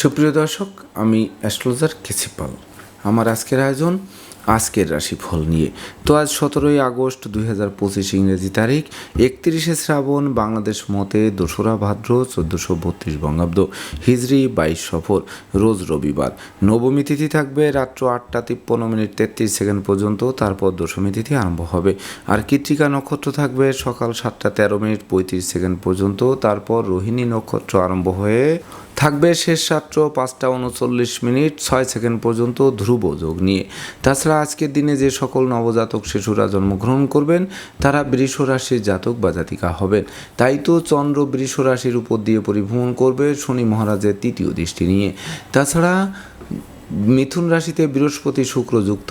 সুপ্রিয় দর্শক, আমি অ্যাস্ট্রোলজার কেছিপাল আমার আজকের আয়োজন আজকের রাশিফল নিয়ে। তো আজ সতেরোই আগস্ট দুই হাজার পঁচিশ ইংরেজি তারিখ, একত্রিশে শ্রাবণ, বাংলাদেশ মতে দোসরা ভাদ্র, চোদ্দোশো বত্রিশ বঙ্গাব্দ হিজরি বাইশ সফর রোজ রবিবার। নবমী তিথি থাকবে রাত্র আটটা তিপ্পান্ন মিনিট তেত্রিশ সেকেন্ড পর্যন্ত, তারপর দশমী তিথি আরম্ভ হবে। আর কৃত্রিকা নক্ষত্র থাকবে সকাল সাতটা তেরো মিনিট পঁয়ত্রিশ সেকেন্ড পর্যন্ত, তারপর রোহিণী নক্ষত্র আরম্ভ হয়ে থাকবে শেষ রাত্র পাঁচটা উনচল্লিশ মিনিট, ছয় সেকেন্ড পর্যন্ত ধ্রুব যোগ নিয়ে। তাছাড়া আজকের দিনে যে সকল নবজাতক শিশুরা জন্মগ্রহণ করবেন, তারা বৃষ রাশির জাতক বা জাতিকা হবেন। তাই তো চন্দ্র বৃষ রাশির উপর দিয়ে পরিভ্রমণ করবে শনি মহারাজের তৃতীয় দৃষ্টি নিয়ে। তাছাড়া মিথুন রাশিতে বৃহস্পতি শুক্রযুক্ত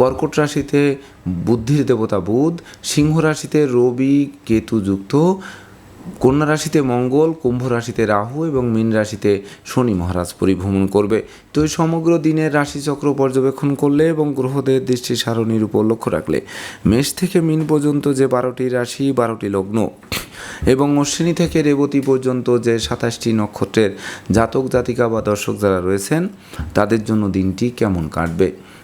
কর্কট রাশিতে বুদ্ধির দেবতা বুধ, সিংহ রাশিতে রবি কেতুযুক্ত কন্যা রাশিতে মঙ্গল, কুম্ভ রাশিতে রাহু এবং মীন রাশিতে শনি মহারাজ পরিভ্রমণ করবে। তো সমগ্র দিনের রাশিচক্র পর্যবেক্ষণ করলে এবং গ্রহদের দৃষ্টি সারণীর উপর লক্ষ্য রাখলে মেষ থেকে মীন পর্যন্ত যে বারোটি রাশি, বারোটি লগ্ন এবং অশ্বিনী থেকে রেবতী পর্যন্ত যে সাতাশটি নক্ষত্রের জাতক জাতিকা বা দর্শক যারা রয়েছেন, তাদের জন্য দিনটি কেমন কাটবে?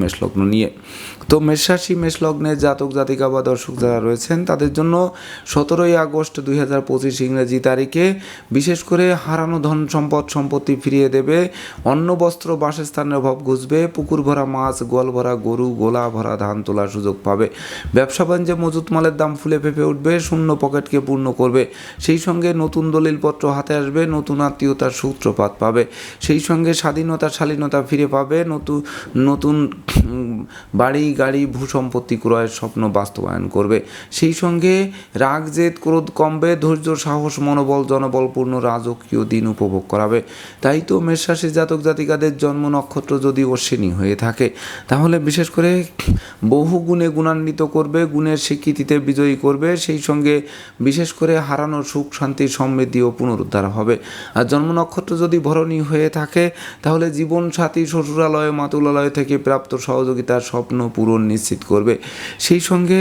মেষ লগ্ন নিয়ে। তো মেষ রাশি মেষ লগ্নের জাতক, জাতিকা বা দর্শক যারা রয়েছেন, তাদের জন্য সতেরোই আগস্ট দুই হাজার পঁচিশ ইংরেজি তারিখে বিশেষ করে হারানো ধন সম্পদ, সম্পত্তি ফিরিয়ে দেবে, অন্ন, বস্ত্র, বাসস্থানের অভাব ঘুষবে, পুকুর ভরা মাছ, গোয়াল ভরা গরু, গোলা ভরা ধান তোলার সুযোগ পাবে, ব্যবসা বাণিজ্যে মজুত মালের দাম ফুলে ফেপে উঠবে, শূন্য পকেটকে পূর্ণ করবে, সেই সঙ্গে নতুন দলিলপত্র হাতে আসবে, নতুন আত্মীয়তার সূত্রপাত পাবে, সেই সঙ্গে স্বাধীনতা, শালীনতা ফিরে পাবে নতুন নতুন বাড়ি, গাড়ি, ভূসম্পত্তি ক্রয়ের স্বপ্ন বাস্তবায়ন করবে। সেই সঙ্গে রাগ, জেদ, ক্রোধ কমবে, ধৈর্য, সাহস, মনোবল, জনবলপূর্ণ, রাজকীয় দিন উপভোগ করাবে। তাই তো মেষরাশি জাতক জাতিকাদের জন্ম নক্ষত্র যদি অশ্বিনী হয়ে থাকে, তাহলে বিশেষ করে বহু গুণে গুণান্বিত করবে, গুণের স্বীকৃতিতে বিজয়ী করবে। সেই সঙ্গে বিশেষ করে হারানো সুখ, শান্তি, সমৃদ্ধি ও পুনরুদ্ধার হবে। আর জন্ম নক্ষত্র যদি ভরণী হয়ে থাকে, তাহলে জীবন সাথী শ্বশুরালয়, মাতুলালয় থেকে প্রাপ্ত সহযোগিতার স্বপ্ন পূরণ নিশ্চিত করবে। সেই সঙ্গে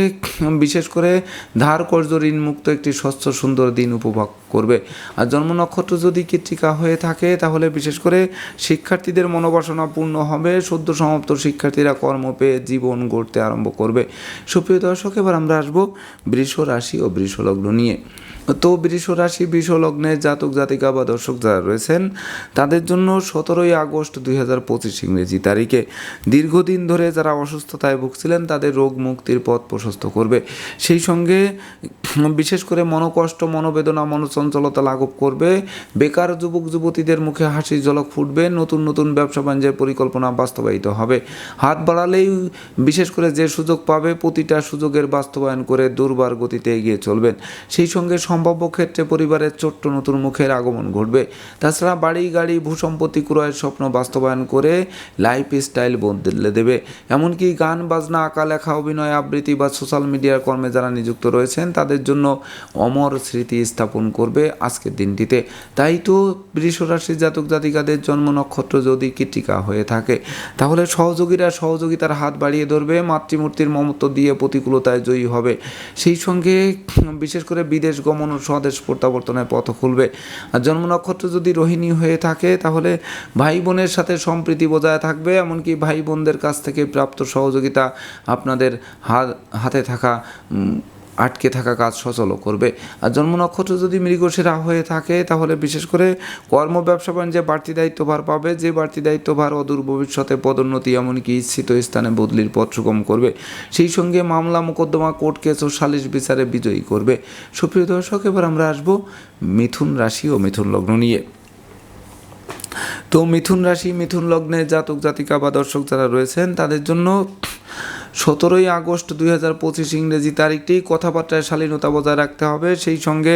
বিশেষ করে ধার কর্য ঋণ মুক্ত একটি স্বচ্ছ সুন্দর দিন উপভোগ করবে। আর জন্ম নক্ষত্র যদি কৃত্রিকা হয়ে থাকে, তাহলে বিশেষ করে শিক্ষার্থীদের মনোবাসনা পূর্ণ হবে। সদ্য সমাপ্ত শিক্ষার্থীরা কর্ম পেয়ে জীবন গড়তে আরম্ভ করবে। সুপ্রিয় দর্শক, এবার আমরা আসব বৃষ রাশি ও বৃষ লগ্ন নিয়ে। তো বৃষ রাশি, বৃষ লগ্নের জাতক, জাতিকা বা দর্শক যারা রয়েছেন, তাদের জন্য সতেরোই আগস্ট দুই হাজার পঁচিশ ইংরেজি তারিখে দীর্ঘদিন ধরে যারা অসুস্থতায় ভুগছিলেন, তাদের রোগ মুক্তির পথ প্রশস্ত করবে। সেই সঙ্গে বিশেষ করে মনোকষ্ট, মনোবেদনা, মনোচঞ্চলতা লাঘব করবে। বেকার যুবক, যুবতীদের মুখে হাসির ঝলক ফুটবে। নতুন নতুন ব্যবসা বাণিজ্যের পরিকল্পনা বাস্তবায়িত হবে। হাত বাড়ালেই বিশেষ করে যে সুযোগ পাবে, প্রতিটা সুযোগের বাস্তবায়ন করে দুর্বার গতিতে এগিয়ে চলবেন। সেই সঙ্গে সম্ভাব্য ক্ষেত্রে পরিবারের ছোট্ট নতুন মুখের আগমন ঘটবে। তাছাড়া বাড়ি, গাড়ি, ভূসম্পত্তি ক্রয়ের স্বপ্ন বাস্তবায়ন করে লাইফ স্টাইল বদলে দেবে। এমনকি গান, বাজনা, আঁকা, লেখা, অভিনয়, আবৃত্তি বা সোশ্যাল মিডিয়ার কর্মে যারা নিযুক্ত রয়েছেন, তাদের জন্য অমর স্মৃতি স্থাপন করবে আজকের দিনটিতে। তাই তো বৃষরাশি জাতক জাতিকাদের জন্ম নক্ষত্র যদি কৃতিকা হয়ে থাকে, তাহলে সহযোগীরা সহযোগিতার হাত বাড়িয়ে ধরবে, মাতৃমূর্তির মমত্ব দিয়ে প্রতিকূলতায় জয়ী হবে। সেই সঙ্গে বিশেষ করে বিদেশ গমন স্বদেশ প্রত্যাবর্তনের পথ খুলবে। আর জন্ম নক্ষত্র যদি রোহিণী হয়ে থাকে, তাহলে ভাই বোনের সাথে সম্প্রীতি বজায় থাকবে, এমনকি ভাই বোনদের কাছ থেকে প্রাপ্ত সহযোগিতা আপনাদের হাত থাকা আটকে থাকা কাজ সচল করবে। আর জন্ম নক্ষত্র যদি মৃগশিরা হয়ে থাকে, তাহলে বিশেষ করে কর্ম ব্যবসা বাণিজ্যে বাড়তি দায়িত্বভার পাবে। যে বাড়তি দায়িত্বভার অদূর ভবিষ্যতে পদোন্নতি এমনকি ইচ্ছিত স্থানে বদলির পথ সুগম করবে। সেই সঙ্গে মামলা, মোকদ্দমা, কোর্ট কেস ও সালিশ বিচারে বিজয়ী করবে। সুপ্রিয় দর্শক, এবার আমরা আসব মিথুন রাশি ও মিথুন লগ্ন নিয়ে। তো মিথুন রাশি, মিথুন লগ্নে জাতক জাতিকা বা দর্শক যারা রয়েছেন, তাদের জন্য সতেরোই আগস্ট দুই হাজার পঁচিশ ইংরেজি তারিখটি কথাবার্তায় শালীনতা বজায় রাখতে হবে। সেই সঙ্গে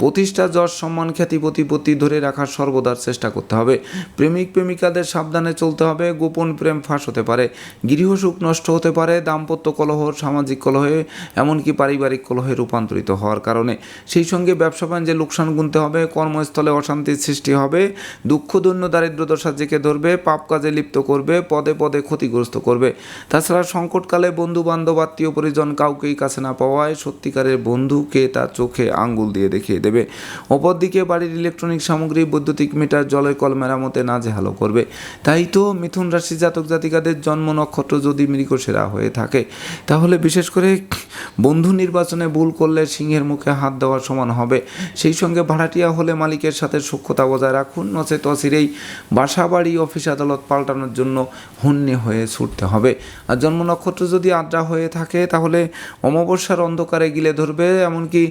প্রতিষ্ঠা যশ সম্মান খ্যাতি প্রতিপত্তি ধরে রাখার সর্বদার চেষ্টা করতে হবে। প্রেমিক প্রেমিকাদের সাবধানে চলতে হবে, গোপন প্রেম ফাঁস হতে পারে গৃহসুখ নষ্ট হতে পারে, দাম্পত্য কলহ, সামাজিক কলহে, এমনকি পারিবারিক কলহে রূপান্তরিত হওয়ার কারণে। সেই সঙ্গে ব্যবসা বাণিজ্যে লোকসান গুনতে হবে, কর্মস্থলে অশান্তির সৃষ্টি হবে, দুঃখ, দৈন্য, দারিদ্র দশা জেকে ধরবে, পাপ কাজে লিপ্ত করবে, পদে পদে ক্ষতিগ্রস্ত করবে। তাছাড়া সংকটকালে বন্ধু বান্ধব আত্মীয় পরিজন কাউকেই কাছে না পাওয়ায় সত্যিকারের বন্ধুকে তার চোখে আঙ্গুল দিয়ে দেখিয়ে দেবে। অপরদিকে বাড়ির ইলেকট্রনিক সামগ্রী, বৈদ্যুতিক মিটার, জলের কল মেরামতে না নাজেহালো করবে। তাই তো মিথুন রাশি জাতক জাতিকাদের জন্ম নক্ষত্র যদি মৃগসেরা হয়ে থাকে, তাহলে বিশেষ করে বন্ধু নির্বাচনে ভুল করলে সিংহের মুখে হাত দেওয়ার সমান হবে। সেই সঙ্গে ভাড়াটিয়া হলে মালিকের সাথে সূক্ষ্মতা বজায় রাখুন, নচেত অচিরেই বাসা বাড়ি অফিস আদালত পাল্টানোর জন্য হন্যে হয়ে ছুটতে হবে। আর জন্ম নক্ষত্র যদি আড্ডা হয়ে থাকে, তাহলে অমাবস্যার অন্ধকারে গিলে ধরবে, এমনকি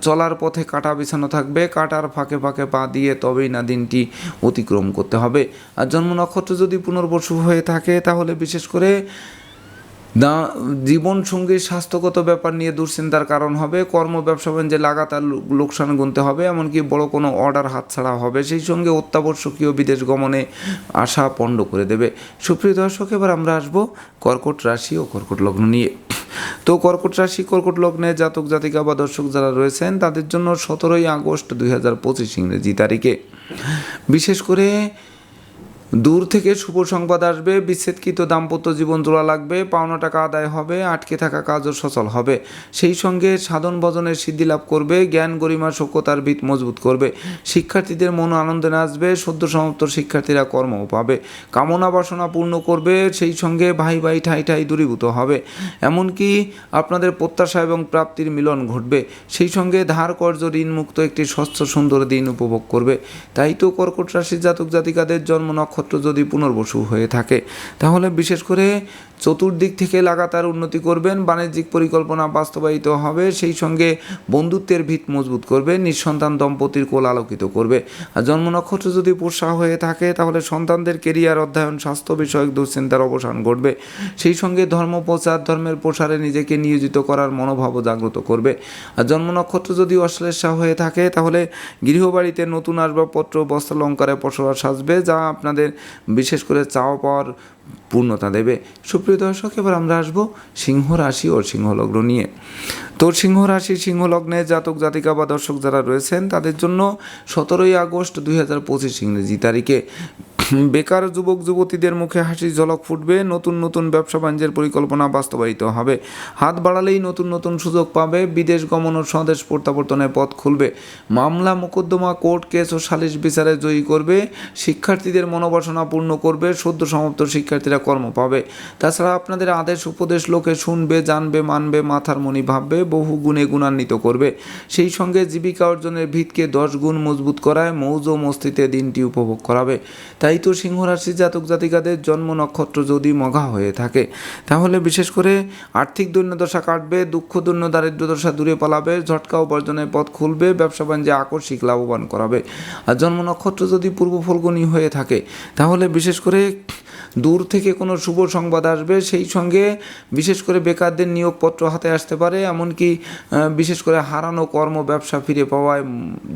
চলার পথে কাটা বিছানো থাকবে। কাটার ফাঁকে ফাঁকে পা দিয়ে তবেই না দিনটি অতিক্রম করতে হবে। আর জন্ম নক্ষত্র যদি পুনর্বসু হয়ে থাকে, তাহলে বিশেষ করে দা জীবন সঙ্গীর স্বাস্থ্যগত ব্যাপার নিয়ে দুশ্চিন্তার কারণ হবে, কর্ম ব্যবসা বাণিজ্যে লাগাতার লোকসান গুনতে হবে, এমনকি বড় কোনো অর্ডার হাতছাড়া হবে। সেই সঙ্গে অত্যাবশ্যকীয় বিদেশ গমনে আশা পণ্ড করে দেবে। সুপ্রিয় দর্শক, এবার আমরা আসব কর্কট রাশি ও কর্কট লগ্ন নিয়ে। তো কর্কট রাশি, কর্কট লগ্নে জাতক, জাতিকা বা দর্শক যারা রয়েছেন, তাদের জন্য সতেরোই আগস্ট দুই হাজার পঁচিশ ইংরেজি তারিখে। বিশেষ করে দূর থেকে শুভ সংবাদ আসবে, বিচ্ছেদকৃত দাম্পত্য জীবন জোড়া লাগবে, পাওনা টাকা আদায় হবে, আটকে থাকা কাজও সচল হবে। সেই সঙ্গে সাধন ভজনের সিদ্ধি লাভ করবে, জ্ঞান গরিমা সভ্যতার ভিত মজবুত করবে। শিক্ষার্থীদের মন আনন্দে নাচবে, সদ্য সমাপ্ত শিক্ষার্থীরা কর্মও পাবে। কামনা বাসনা পূর্ণ করবে, সেই সঙ্গে ভাই ভাই ঠাই ঠাই দূরীভূত হবে। এমনকি আপনাদের প্রত্যাশা এবং প্রাপ্তির মিলন ঘটবে। সেই সঙ্গে ধার কর্য ঋণমুক্ত একটি স্বচ্ছ সুন্দর দিন উপভোগ করবে। তাই তো কর্কট রাশির জাতক জাতিকাদের জন্ম নক্ষত্র যদি পুনর্বসু হয়ে থাকে তাহলে বিশেষ করে চতুর্দিক থেকে লাগাতার উন্নতি করবেন, বাণিজ্যিক পরিকল্পনা বাস্তবায়িত হবে, সেই সঙ্গে বন্ধুত্বের ভিত মজবুত করবে, নিঃসন্তান দম্পতির কোল আলোকিত করবে। আর জন্ম নক্ষত্র যদি পোষা হয়ে থাকে, তাহলে সন্তানদের কেরিয়ার, অধ্যয়ন, স্বাস্থ্য বিষয়ক দুশ্চিন্তার অবসান ঘটবে। সেই সঙ্গে ধর্ম, প্রচার, ধর্মের প্রসারে নিজেকে নিয়োজিত করার মনোভাবও জাগ্রত করবে। আর জন্ম নক্ষত্র যদি অশ্লেষা হয়ে থাকে, তাহলে গৃহবাড়িতে নতুন আসবাবপত্র, বস্ত্রালঙ্কারে পসরা সাজবে, যা আপনাদের বিশেষ করে চাওয়া পাওয়ার পূর্ণতা দেবে। সুপ্রিয় দর্শক, এবার আমরা আসব সিংহ রাশি ও সিংহ লগ্ন নিয়ে। তো সিংহ রাশি সিংহ লগ্নে জাতক, জাতিকা বা দর্শক যারা রয়েছেন, তাদের জন্য সতেরোই আগস্ট দুই হাজার পঁচিশ ইংরেজি তারিখে। বেকার যুবক, যুবতীদের মুখে হাসি, ঝলক ফুটবে, নতুন নতুন ব্যবসা বাণিজ্যের পরিকল্পনা বাস্তবায়িত হবে। হাত বাড়ালেই নতুন নতুন সুযোগ পাবে, বিদেশ গমন ও স্বদেশ প্রত্যাবর্তনের পথ খুলবে। মামলা, মোকদ্দমা, কোর্ট কেস ও সালিশ বিচারে জয়ী করবে, শিক্ষার্থীদের মনোবাসনা পূর্ণ করবে, সদ্য সমাপ্ত শিক্ষার্থীরা কর্ম পাবে। তাছাড়া আপনাদের আদেশ, উপদেশ লোকে শুনবে, জানবে, মানবে, মাথার মনি ভাববে, বহু গুণে গুণান্বিত করবে। সেই সঙ্গে জীবিকা অর্জনের ভিতকে দশ গুণ মজবুত করায় মৌজ মস্তিতে দিনটি উপভোগ করাবে। তাই তো সিংহ রাশি জাতক জাতিকাদের জন্ম নক্ষত্র যদি মঘা হয়ে থাকে, তাহলে বিশেষ করে আর্থিক দৈন্যদশা কাটবে, দুঃখ, দৈন্য দারিদ্র দশা দূরে পালাবে, ঝটকা উপার্জনের পথ খুলবে, ব্যবসা বাণিজ্যে আকস্মিক লাভবান করাবে। আর জন্ম নক্ষত্র যদি পূর্ব ফলগুনি হয়ে থাকে, তাহলে বিশেষ করে দূর থেকে কোনো শুভ সংবাদ আসবে, সেই সঙ্গে বিশেষ করে বেকারদের নিয়োগপত্র হাতে আসতে পারে, এমনকি বিশেষ করে হারানো কর্ম ব্যবসা ফিরে পাওয়ায়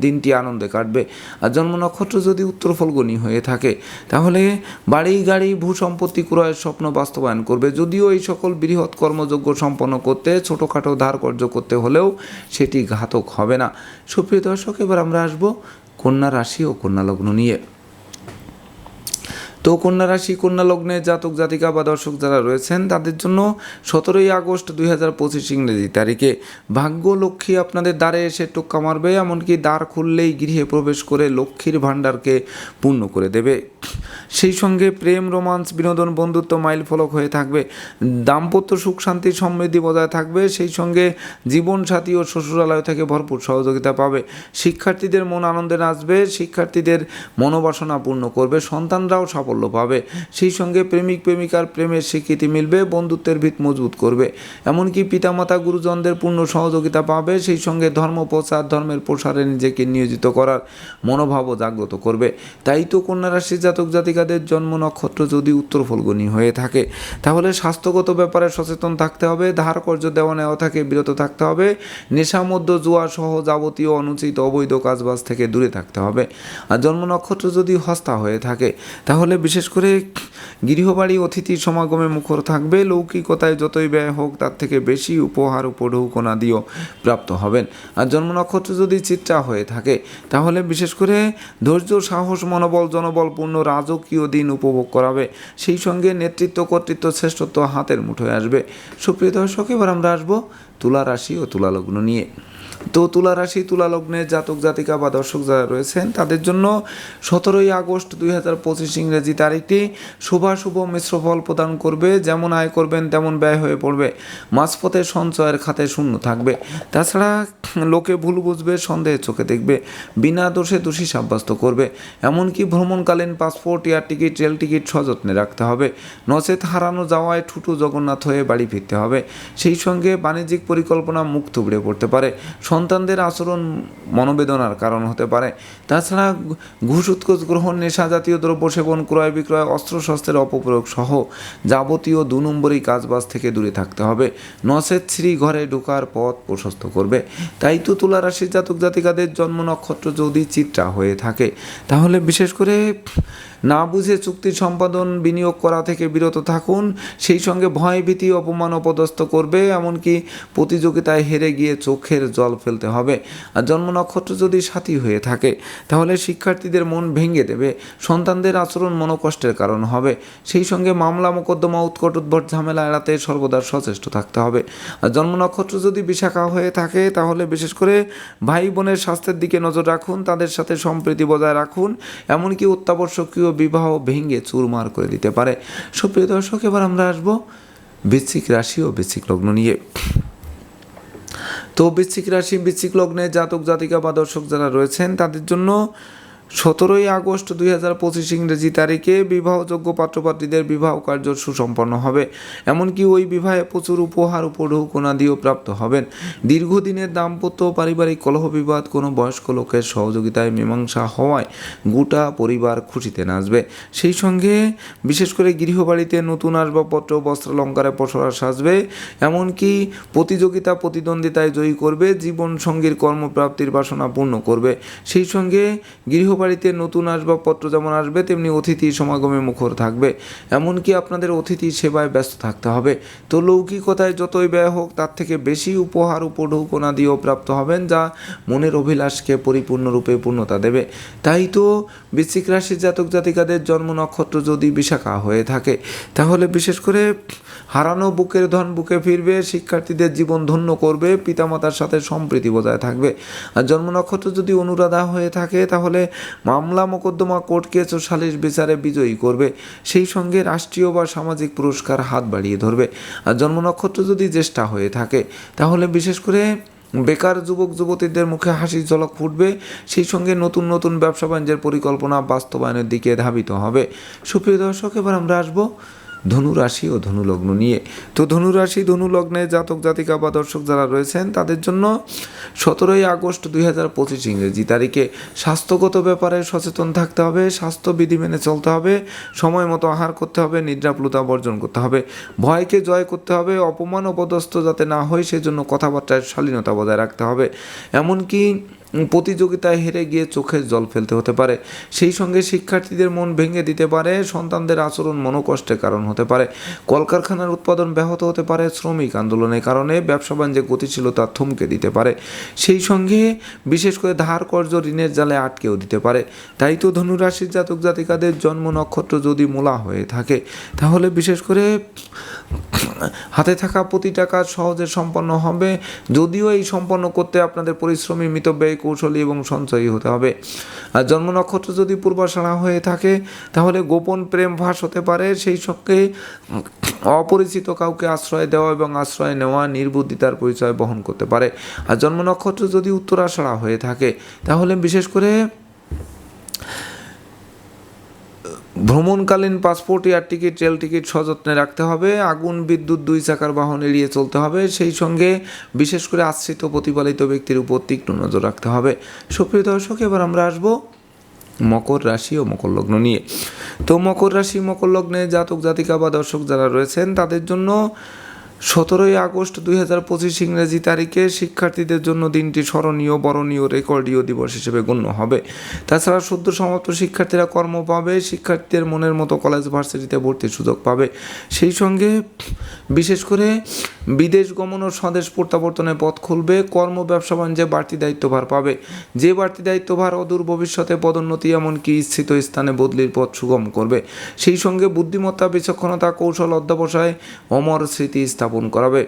দিনটি আনন্দে কাটবে। আর জন্ম নক্ষত্র যদি উত্তর ফলগুনি হয়ে থাকে, তাহলে বাড়ি, গাড়ি, ভূ সম্পত্তি ক্রয়ের স্বপ্ন বাস্তবায়ন করবে। যদিও এই সকল বৃহৎ কর্মযোগ্য সম্পন্ন করতে, ছোটোখাটো ধার কর্য করতে হলেও সেটি ঘাতক হবে না। সুপ্রিয় দর্শক, এবার আমরা আসব কন্যা রাশি ও কন্যা লগ্ন নিয়ে। তো কন্যা রাশি, কন্যা লগ্নে জাতক, জাতিকা বা দর্শক যারা রয়েছেন, তাদের জন্য সতেরোই আগস্ট দুই হাজার পঁচিশ ইংরেজি তারিখে ভাগ্য লক্ষ্মী আপনাদের দ্বারে এসে টোক্কা মারবে, এমনকি দ্বার খুললেই গৃহে প্রবেশ করে লক্ষ্মীর ভাণ্ডারকে পূর্ণ করে দেবে। সেই সঙ্গে প্রেম, রোমান্স, বিনোদন, বন্ধুত্ব মাইল ফলক হয়ে থাকবে। দাম্পত্য সুখ, শান্তি, সমৃদ্ধি বজায় থাকবে। সেই সঙ্গে জীবনসাথী ও শ্বশুরালয় থেকে ভরপুর সহযোগিতা পাবে। শিক্ষার্থীদের মন আনন্দে নাচবে, শিক্ষার্থীদের মনোবাসনা পূর্ণ করবে, সন্তানরাও সফল সাফল্য পাবে। সেই সঙ্গে প্রেমিক, প্রেমিকার প্রেমের স্বীকৃতি মিলবে, বন্ধুত্বের ভিত মজবুত করবে। এমনকি পিতামাতা, গুরুজনদের পূর্ণ সহযোগিতা পাবে, সেই সঙ্গে ধর্ম প্রচার ধর্মের প্রসারে নিজেকে নিয়োজিত করার মনোভাবও জাগ্রত করবে। তাই তো কন্যা রাশির জাতক জাতিকাদের জন্ম নক্ষত্র যদি উত্তর ফলগুনি হয়ে থাকে, তাহলে স্বাস্থ্যগত ব্যাপারে সচেতন থাকতে হবে ধার কর্য দেওয়া নেওয়া থেকে বিরত থাকতে হবে, নেশা মধ্য জুয়া সহ যাবতীয় অনুচিত অবৈধ কাজবাজ থেকে দূরে থাকতে হবে। আর জন্ম নক্ষত্র যদি হস্তা হয়ে থাকে, তাহলে বিশেষ করে গৃহবাড়ি, অতিথি সমাগমে মুখর থাকবে। লৌকিকতায় যতই ব্যয় হোক, তার থেকে বেশি উপহার উপঢৌকনা দিয়েও প্রাপ্ত হবেন। আর জন্ম নক্ষত্র যদি চিত্রা হয়ে থাকে, তাহলে বিশেষ করে ধৈর্য, সাহস, মনোবল, জনবলপূর্ণ রাজকীয় দিন উপভোগ করাবে। সেই সঙ্গে নেতৃত্ব, কর্তৃত্ব, শ্রেষ্ঠত্ব হাতের মুঠোয় আসবে। সুপ্রিয় দর্শক, এবার আমরা আসব তুলা রাশি ও তুলা লগ্ন নিয়ে। তো তুলা রাশি, তুলা লগ্নের জাতক, জাতিকা বা দর্শক যারা রয়েছেন, তাদের জন্য সতেরোই আগস্ট দুই হাজার পঁচিশ ইংরেজি তারিখটি শুভাশুভ মিশ্র ফল প্রদান করবে। যেমন আয় করবেন, তেমন ব্যয় হয়ে পড়বে। মাঝপথে সঞ্চয়ের খাতে শূন্য থাকবে। তাছাড়া লোকে ভুল বুঝবে সন্দেহের চোখে দেখবে, বিনা দোষে দোষী সাব্যস্ত করবে। এমনকি ভ্রমণকালীন passport, air ticket, rail ticket সযত্নে রাখতে হবে। নচেত হারানো যাওয়ায় ঠুটু জগন্নাথ হয়ে বাড়ি ফিরতে হবে। সেই সঙ্গে বাণিজ্যিক পরিকল্পনা মুখ থুবড়ে পড়তে পারে। সন্তানদের আচরণ মনোবেদনার কারণ হতে পারে। তাছাড়া ঘুষ, উৎকোচ, গ্রহণ, নেশা জাতীয় দ্রব্য সেবন, ক্রয় বিক্রয়, অস্ত্রশস্ত্রের অপপ্রয়োগ সহ যাবতীয় দু নম্বরই কাজবাজ থেকে দূরে থাকতে হবে। নচেত শ্রী ঘরে ঢোকার পথ প্রশস্ত করবে। তাই তো তুলা রাশির জাতক জাতিকাদের জন্ম নক্ষত্র যদি চিত্রা হয়ে থাকে, তাহলে বিশেষ করে না বুঝে চুক্তি সম্পাদন বিনিয়োগ করা থেকে বিরত থাকুন। সেই সঙ্গে ভয় ভীতি, অপমান অপদস্থ করবে, এমনকি প্রতিযোগিতায় হেরে গিয়ে চোখের জল ফেলতে হবে। আর জন্ম নক্ষত্র যদি সাথী হয়ে থাকে, তাহলে শিক্ষার্থীদের মন ভেঙে দেবে। সন্তানদের আচরণ মনোকষ্টের কারণ হবে। সেই সঙ্গে মামলা, মোকদ্দমা, উৎকট উদ্ভট ঝামেলা এড়াতে সর্বদা সচেষ্ট থাকতে হবে। আর জন্ম নক্ষত্র যদি বিশাখা হয়ে থাকে, তাহলে বিশেষ করে ভাই বোনের স্বাস্থ্যের দিকে নজর রাখুন, তাদের সাথে সম্প্রীতি বজায় রাখুন। এমনকি অত্যাবশ্যকীয় বিবাহ ভেঙে চুরমার করে দিতে পারে। সুপ্রিয় দর্শক, এবার আমরা আসব বৃশ্চিক রাশি ও বৃশ্চিক লগ্ন নিয়ে। তো বৃশ্চিক রাশি, বৃশ্চিক লগ্নে জাতক জাতিকা বা দর্শক যারা রয়েছেন, তাদের জন্য সতেরোই আগস্ট দুই হাজার পঁচিশ ইংরেজি তারিখে বিবাহযোগ্য পাত্রপাত্রীদের বিবাহ কার্য সুসম্পন্ন হবে। এমনকি ওই বিবাহে প্রচুর উপহার, উপঢৌকনা দিয়েও প্রাপ্ত হবেন। দীর্ঘদিনের দাম্পত্য পারিবারিক কলহ বিবাদ কোনো বয়স্ক লোকের সহযোগিতায় মীমাংসা হওয়ায় গোটা পরিবার খুশিতে নাচবে। সেই সঙ্গে বিশেষ করে গৃহবাড়িতে নতুন আসবাবপত্র, বস্ত্রালঙ্কারে পসরা সাজবে। এমনকি প্রতিযোগিতা, প্রতিদ্বন্দ্বিতায় জয়ী করবে জীবন সঙ্গীর কর্মপ্রাপ্তির বাসনা পূর্ণ করবে। সেই সঙ্গে গৃহবাড়িতে নতুন আসবাবপত্র যেমন আসবে, তেমনি অতিথি সমাগমে মুখর থাকবে। এমনকি আপনাদের অতিথি সেবায় ব্যস্ত থাকতে হবে। তো লৌকিকতায় যতই ব্যয় হোক, তার থেকে বেশি উপহার উপঢৌকনা দিয়েও প্রাপ্ত হবেন, যা মনের অভিলাষকে পরিপূর্ণরূপে পূর্ণতা দেবে। তাই তো বৃশ্চিক রাশির জাতক জাতিকাদের জন্ম নক্ষত্র যদি বিশাখা হয়ে থাকে, তাহলে বিশেষ করে হারানো বুকের ধন বুকে ফিরবে, শিক্ষার্থীদের জীবন ধন্য করবে, পিতামাতার সাথে সম্প্রীতি বজায় থাকবে। আর জন্ম নক্ষত্র যদি অনুরাধা হয়ে থাকে, তাহলে মামলা মোকদ্দমা কোর্ট কেস ও বিচারে বিজয়ী করবে। সেই সঙ্গে রাষ্ট্রীয় বা সামাজিক পুরস্কার হাত বাড়িয়ে ধরবে। আর জন্ম নক্ষত্র যদি জ্যেষ্ঠা হয়ে থাকে, তাহলে বিশেষ করে বেকার যুবক, যুবতীদের মুখে হাসি ঝলক ফুটবে। সেই সঙ্গে নতুন নতুন ব্যবসা বাণিজ্যের পরিকল্পনা বাস্তবায়নের দিকে ধাবিত হবে। সুপ্রিয় দর্শক, এবার আমরা আসব ধনু রাশি ও ধনুলগ্ন নিয়ে। তো ধনু রাশি ধনু জাতক, জাতিকা বা দর্শক যারা রয়েছেন, তাদের জন্য সতেরোই আগস্ট দুই হাজার পঁচিশ ইংরেজি তারিখে স্বাস্থ্যগত ব্যাপারে সচেতন থাকতে হবে স্বাস্থ্যবিধি মেনে চলতে হবে, সময় মতো আহার করতে হবে, নিদ্রাপ্লুতা বর্জন করতে হবে, ভয়কে জয় করতে হবে, অপমান অপদস্থ যাতে না হয়, সেজন্য কথাবার্তায় শালীনতা বজায় রাখতে হবে। এমনকি প্রতিযোগিতায় হেরে গিয়ে চোখের জল ফেলতে হতে পারে। সেই সঙ্গে শিক্ষার্থীদের মন ভেঙে দিতে পারে, সন্তানদের আচরণ মনোকষ্টের কারণ হতে পারে। কলকারখানার উৎপাদন ব্যাহত হতে পারে, শ্রমিক আন্দোলনের কারণে ব্যবসা বাণিজ্যে গতিশীলতা থমকে দিতে পারে। সেই সঙ্গে বিশেষ করে ধার কর্য ঋণের জালে আটকেও দিতে পারে। তাই তো ধনুরাশির জাতক জাতিকাদের জন্ম নক্ষত্র যদি মূলা হয়ে থাকে, তাহলে বিশেষ করে হাতে থাকা প্রতিটা কাজ সহজে সম্পন্ন হবে। যদিও এই সম্পন্ন করতে আপনাদের পরিশ্রমী মিতব্যয়ী কৌশলী এবং সঞ্চয়ী হতে হবে। আর জন্ম নক্ষত্র যদি পূর্বাশাড়া হয়ে থাকে, তাহলে গোপন প্রেম ভাস হতে পারে। সেই সঙ্গে অপরিচিত কাউকে আশ্রয় দেওয়া এবং আশ্রয় নেওয়া নির্বুদ্ধিতার পরিচয় বহন করতে পারে। আর জন্ম নক্ষত্র যদি উত্তরাষাড়া হয়ে থাকে, তাহলে বিশেষ করে ভ্রমণকালীন passport, air ticket, rail ticket সযত্নে রাখতে হবে। আগুন, বিদ্যুৎ, দুই চাকার বাহন এড়িয়ে চলতে হবে। সেই সঙ্গে বিশেষ করে আশ্রিত প্রতিপালিত ব্যক্তির উপর তীক্ষ্ণ নজর রাখতে হবে। সুপ্রিয় দর্শক, এবার আমরা আসব মকর রাশি ও মকর লগ্ন নিয়ে। তো মকর রাশি, মকর লগ্নে জাতক, জাতিকা বা দর্শক যারা রয়েছেন, তাদের জন্য সতেরোই আগস্ট দুই হাজার পঁচিশ ইংরেজি তারিখে শিক্ষার্থীদের জন্য দিনটি স্মরণীয়, বরণীয়, রেকর্ডীয় দিবস হিসেবে গণ্য হবে। তাছাড়া সদ্য সমাপ্ত শিক্ষার্থীরা কর্ম পাবে, শিক্ষার্থীদের মনের মতো কলেজ ভার্সিটিতে ভর্তির সুযোগ পাবে। সেই সঙ্গে বিশেষ করে বিদেশ গমন ও স্বদেশ প্রত্যাবর্তনের পথ খুলবে, কর্ম, ব্যবসা, বাণিজ্যে বাড়তি দায়িত্বভার পাবে। যে বাড়তি দায়িত্বভার অদূর ভবিষ্যতে পদোন্নতি এমনকি স্থিত স্থানে বদলির পথ সুগম করবে। সেই সঙ্গে বুদ্ধিমত্তা, বিচক্ষণতা, কৌশল অধ্যবসায়, অমর স্মৃতি স্থাপন করাবে।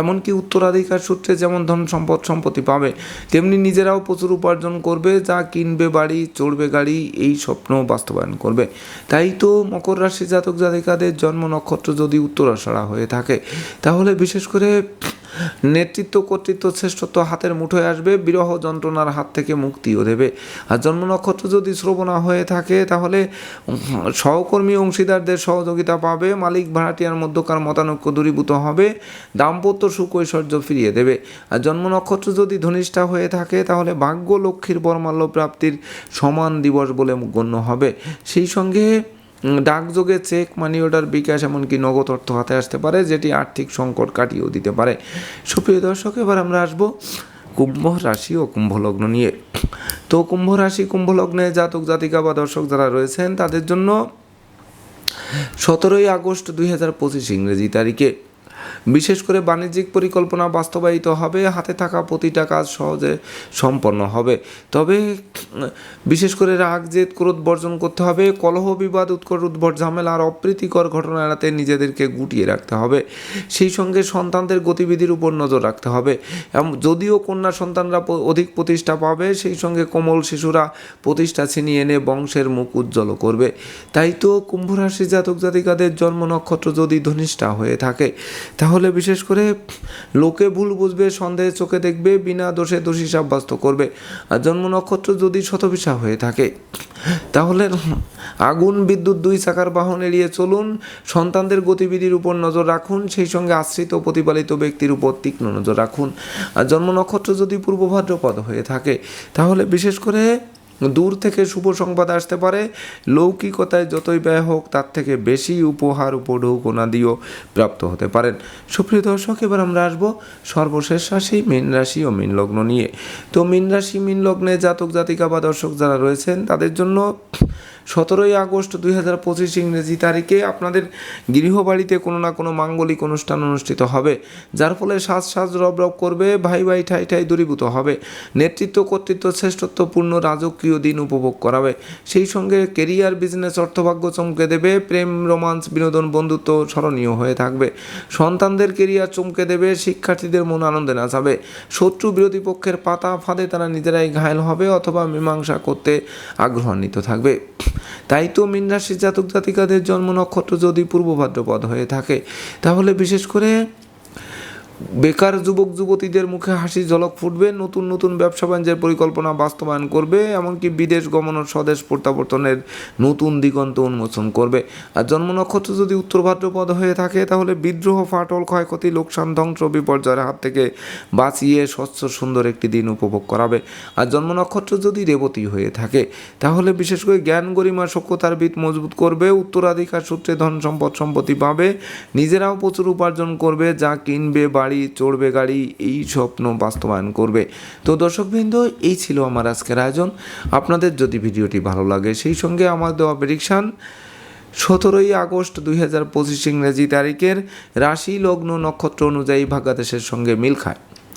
এমনকি উত্তরাধিকার সূত্রে যেমন ধন সম্পদ সম্পত্তি পাবে, তেমনি নিজেরাও প্রচুর উপার্জন করবে, যা কিনবে, বাড়ি, চড়বে গাড়ি, এই স্বপ্ন বাস্তবায়ন করবে। তাই তো মকর রাশি জাতক জাতিকাদের জন্ম নক্ষত্র যদি উত্তরাষাড়া হয়ে থাকে, তাহলে বিশেষ করে নেতৃত্ব কর্তৃত্ব শ্রেষ্ঠত্ব হাতের মুঠোয় আসবে, বিরহ যন্ত্রণার হাত থেকে মুক্তিও দেবে। আর জন্ম নক্ষত্র যদি শ্রবণা হয়ে থাকে, তাহলে সহকর্মী অংশীদারদের সহযোগিতা পাবে, মালিক ভাড়াটিয়ার মধ্যকার মতানৈক্য দূরীভূত হবে, দাম্পত্য সুখ ঐশ্বর্য ফিরিয়ে দেবে। আর জন্ম নক্ষত্র যদি ধনিষ্ঠা হয়ে থাকে, তাহলে ভাগ্য লক্ষ্মীর বর্মাল্য প্রাপ্তির সমান দিবস বলে গণ্য হবে। সেই সঙ্গে ডাকযোগে চেক মানি অর্ডার, বিকাশ এমনকি নগদ অর্থ হাতে আসতে পারে, যেটি আর্থিক সংকট কাটিয়েও দিতে পারে। সুপ্রিয় দর্শক, এবার আমরা আসব কুম্ভ রাশি ও কুম্ভ লগ্ন নিয়ে। তো কুম্ভ রাশি, কুম্ভ লগ্নে জাতক, জাতিকা বা দর্শক যারা রয়েছেন, তাদের জন্য সতেরোই আগস্ট দুই হাজার পঁচিশ ইংরেজি তারিখে। বিশেষ করে বাণিজ্যিক পরিকল্পনা বাস্তবায়িত হবে, হাতে থাকা প্রতিটা কাজ সহজে সম্পন্ন হবে। তবে, বিশেষ করে রাগ, জেদ, ক্রোধ বর্জন করতে হবে, কলহ, বিবাদ, উৎকট, উদ্ভট, ঝামেলা আর অপ্রীতিকর ঘটনা এড়াতে নিজেদেরকে গুটিয়ে রাখতে হবে। সেই সঙ্গে সন্তানদের গতিবিধির উপর নজর রাখতে হবে। যদিও কন্যা সন্তানরা অধিক প্রতিষ্ঠা পাবে, সেই সঙ্গে কোমল শিশুরা প্রতিষ্ঠা ছিনিয়ে এনে বংশের মুখ উজ্জ্বল করবে। তাই তো কুম্ভ রাশি জাতক জাতিকাদের জন্ম নক্ষত্র যদি ধনিষ্ঠা হয়ে থাকে তাহলে বিশেষ করে লোকে ভুল বুঝবে, সন্দেহে চোখে দেখবে, বিনা দোষে দোষী সাব্যস্ত করবে। আর জন্ম নক্ষত্র যদি শতবিশা হয়ে থাকে, তাহলে আগুন বিদ্যুৎ দুই চাকার বাহন এড়িয়ে চলুন, সন্তানদের গতিবিধির উপর নজর রাখুন, সেই সঙ্গে আশ্রিত প্রতিপালিত ব্যক্তির উপর তীক্ষ্ণ নজর রাখুন। আর জন্ম নক্ষত্র যদি পূর্ব ভাদ্রপদ হয়ে থাকে, তাহলে বিশেষ করে দূর থেকে শুভ সংবাদ আসতে পারে। লৌকিকতায় যতই ব্যয় হোক, তার থেকে বেশি উপহার, উপঢৌক দিয়েও প্রাপ্ত হতে পারেন। সুপ্রিয় দর্শক, এবার আমরা আসব সর্বশেষ রাশি, মীন রাশি ও মীন লগ্ন নিয়ে। তো মীন রাশি, মীন লগ্নে জাতক জাতিকা বা দর্শক যারা রয়েছেন, তাদের জন্য সতেরোই আগস্ট দুই হাজার পঁচিশ ইংরেজি তারিখে আপনাদের গৃহবাড়িতে কোনো না কোনো মাঙ্গলিক অনুষ্ঠান অনুষ্ঠিত হবে, যার ফলে সাজ সাজ রব রব করবে, ভাই ভাই ঠাই ঠাই দূরীভূত হবে। নেতৃত্ব, কর্তৃত্ব, শ্রেষ্ঠত্বপূর্ণ রাজকীয় দিন উপভোগ করাবে। সেই সঙ্গে কেরিয়ার, বিজনেস, অর্থভাগ্য চমকে দেবে, প্রেম, রোমান্স, বিনোদন, বন্ধুত্ব স্মরণীয় হয়ে থাকবে। সন্তানদের কেরিয়ার চমকে দেবে, শিক্ষার্থীদের মন আনন্দে নাচাবে। শত্রু বিরোধী পক্ষের পাতা ফাঁদে তারা নিজেরাই ঘায়ল হবে অথবা মীমাংসা করতে আগ্রহান্বিত থাকবে। তাই তো মীন রাশির জাতক জাতিকাদের জন্ম নক্ষত্র যদি পূর্ব ভাদ্রপদ হয়ে থাকে, তাহলে বিশেষ করে বেকার যুবক যুবতীদের মুখে হাসি ঝলক ফুটবে, নতুন নতুন ব্যবসা বাণিজ্যের পরিকল্পনা বাস্তবায়ন করবে, এমনকি বিদেশ গমন ও স্বদেশ প্রত্যাবর্তনের নতুন দিগন্ত উন্মোচন করবে। আর জন্ম নক্ষত্র যদি উত্তর ভাদ্রপদ হয়ে থাকে, তাহলে বিদ্রোহ, ফাটল, ক্ষয়ক্ষতি, লোকসান, ধ্বংস, বিপর্যয়ের হাত থেকে বাঁচিয়ে স্বচ্ছ, সুন্দর একটি দিন উপভোগ করাবে। আর জন্ম নক্ষত্র যদি রেবতী হয়ে থাকে, তাহলে বিশেষ করে জ্ঞান গরিমা সক্ষতার ভিত মজবুত করবে, উত্তরাধিকার সূত্রে ধন সম্পদ সম্পত্তি পাবে, নিজেরাও প্রচুর উপার্জন করবে, যা কিনবে, বাড়ি চড়বে গাড়ি, এই স্বপ্ন বাস্তবায়ন করবে। তো দর্শকবৃন্দ, এই ছিল আমার আজকের আয়োজন। আপনাদের যদি ভিডিওটি ভালো লাগে, সেই সঙ্গে আমার দেওয়া প্রেডিকশান সতেরোই আগস্ট দুই হাজার পঁচিশ ইংরেজি তারিখের রাশি লগ্ন নক্ষত্র অনুযায়ী ভাগ্যাদেশের সঙ্গে মিল খায়।